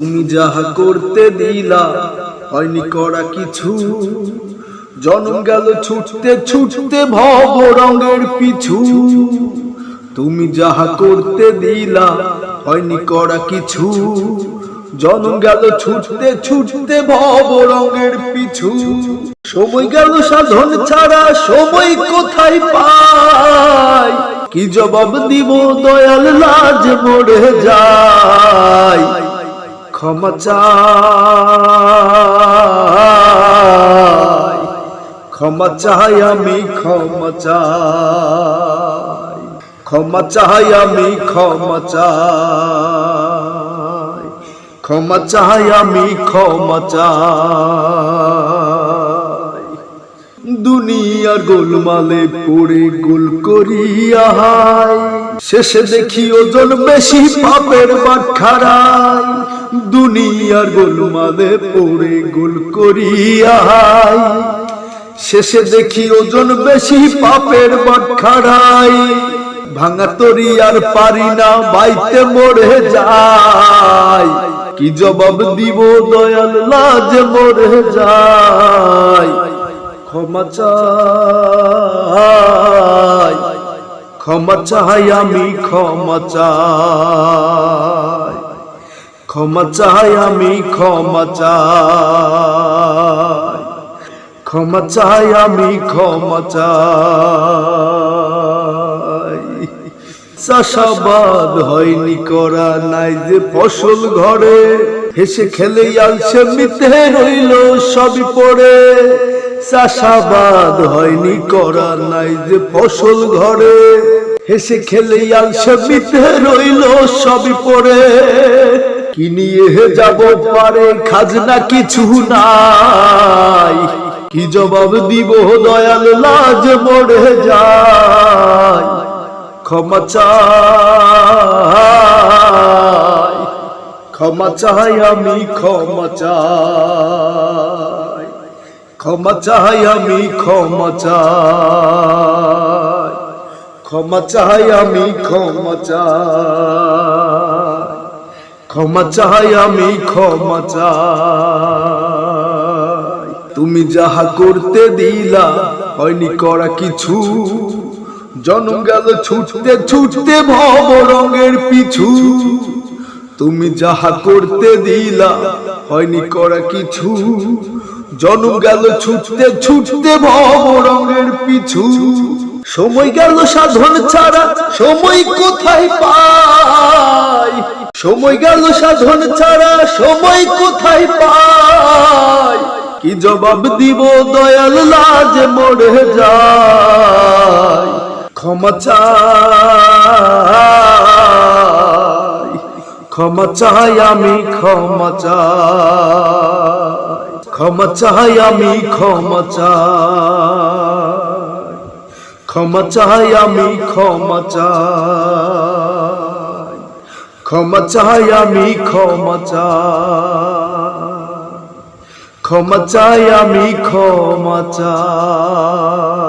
তুমি যাহা করতে দিলা হয়নি করা কিছু। জন্ম গেল ছুটতে ছুটতে ভব রঙের পিছু। তুমি যাহা করতে দিলা হয়নি করা কিছু। জন্ম গেল ছুটতে ছুটতে ভব রঙের পিছু। সময় গেল সাধন ছাড়া, সময় কোথায় পায় কি জবাব দিব দয়াল, লাজ মরে যায়। ক্ষমা চাই। ক্ষমা চাই আমি ক্ষমা চাই। ক্ষমা চাই আমি ক্ষমা চাই। ক্ষমা চাই আমি ক্ষমা চাই। দুনিয়ার গোলমালে পড়ে গোল করিয়া হায় শেষে দেখি ওজন বেশি পাপের বাখারায় দুনিয়ার গোলমালে পড়ে গোল করিয়া হায়। শেষে দেখি ওজন বেশি, পাপের বাখারায় ভাঙা তরি আর পারি না, বাইতে মরে যায়। কি জবাব দিব দয়াল, লাজ মরে যায়। ক্ষমা চাই ক্ষমা চাই, আমি ক্ষমা চাই। ক্ষমা চাই, আমি ক্ষমা চাই। ক্ষমা চাই, আমি ক্ষমা চাই। চাষাবাদ হয়নি করা নাই যে ফসল ঘরে। হেসে খেলে আলছে মিতে রইল সবই পড়ে চাষাবাদ হয়নি করা নাই যে ফসল ঘরে। হেসে খেলে আলছে মিতে রইল সবই পড়ে কি নিয়ে যাব পারে? খাজনা কিছু নাই। কি জবাব দিব? দয়াল লাজ মরে যায়। ক্ষমা চাই। ক্ষমা চাই, আমি ক্ষমা চাই। ক্ষমা চাই, আমি ক্ষমা চাই। ক্ষমা চাই, আমি ক্ষমা চাই। ক্ষমা চাই, আমি ক্ষমা চাই। তুমি যাহা করতে দিলা, হয়নি করা কিছু। জনম গেল ছুটতে ছুটতে ভব রঙের পিছু। তুমি যাহা করতে দিলা, হয়নি করা কিছু। জনম গেল ছুটতে ছুটতে ভব রঙের পিছু। সময় গেল সাধন ছাড়া, সময় কোথায় পাই সময় গেল সাধন ছাড়া, সময় কোথায় পাই? কি জবাব দিব দয়াল লাজ মরে যায়? ক্ষমা চাই ক্ষমা চাই আমি, ক্ষমা চাই ক্ষমা চাই আমি, ক্ষমা চাই ক্ষমা চাই আমি, ক্ষমা চাই। ক্ষমা চাই আমি ক্ষমা চাই। ক্ষমা চাই আমি ক্ষমা চাই।